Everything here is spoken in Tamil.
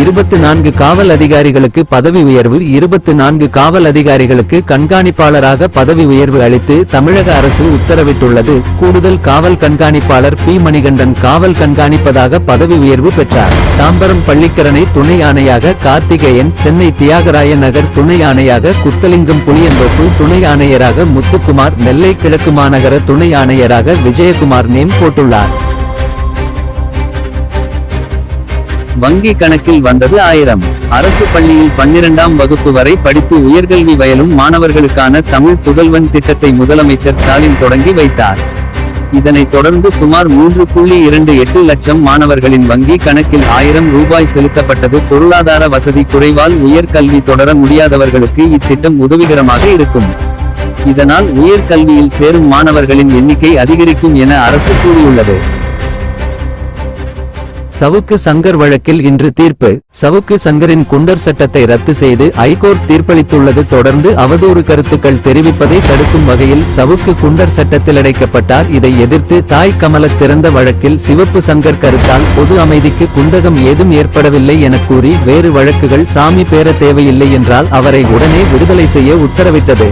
இருபத்து நான்கு காவல் அதிகாரிகளுக்கு பதவி உயர்வு இருபத்து நான்கு காவல் அதிகாரிகளுக்கு கண்காணிப்பாளராக பதவி உயர்வு அளித்து தமிழக அரசு உத்தரவிட்டுள்ளது. கூடுதல் காவல் கண்காணிப்பாளர் பி. மணிகண்டன் காவல் கண்காணிப்பதாக பதவி உயர்வு பெற்றார். தாம்பரம் பள்ளிக்கரணை துணை ஆணையாக கார்த்திகேயன் சென்னை தியாகராய நகர் துணை ஆணையாக குத்தலிங்கம் புளியந்தோப்பு துணை ஆணையராக முத்துக்குமார் நெல்லை கிழக்கு மாநகர துணை ஆணையராக விஜயகுமார் நேம் போட்டுள்ளார். வங்கி கணக்கில் வந்தது ஆயிரம். அரசு பள்ளியில் பன்னிரண்டாம் வகுப்பு வரை படித்து உயர்கல்வி வயலும் மாணவர்களுக்கான தமிழ் புதல்வன் திட்டத்தை முதலமைச்சர் ஸ்டாலின் தொடங்கி வைத்தார். இதனைத் தொடர்ந்து சுமார் மூன்று புள்ளி இரண்டு எட்டு லட்சம் மாணவர்களின் வங்கி கணக்கில் ஆயிரம் ரூபாய் செலுத்தப்பட்டது. பொருளாதார வசதி குறைவால் உயர்கல்வி தொடர முடியாதவர்களுக்கு இத்திட்டம் உதவிகரமாக இருக்கும். இதனால் உயர்கல்வியில் சேரும் மாணவர்களின் எண்ணிக்கை அதிகரிக்கும் என அரசு கூறியுள்ளது. சவுக்கு சங்கர் வழக்கில் இன்று தீர்ப்பு. சவுக்கு சங்கரின் குண்டர் சட்டத்தை ரத்து செய்து ஐகோர்ட் தீர்ப்பளித்துள்ளது. தொடர்ந்து அவதூறு கருத்துக்கள் தெரிவிப்பதை தடுக்கும் வகையில் சவுக்கு குண்டர் சட்டத்தில் அடைக்கப்பட்டார். இதை எதிர்த்து தாய் கமல திறந்த வழக்கில் சிவப்பு சங்கர் கருத்தால் பொது அமைதிக்கு குந்தகம் ஏதும் ஏற்படவில்லை என கூறி வேறு வழக்குகள் சாமி பேர தேவையில்லை என்றால் அவரை உடனே விடுதலை செய்ய உத்தரவிட்டது.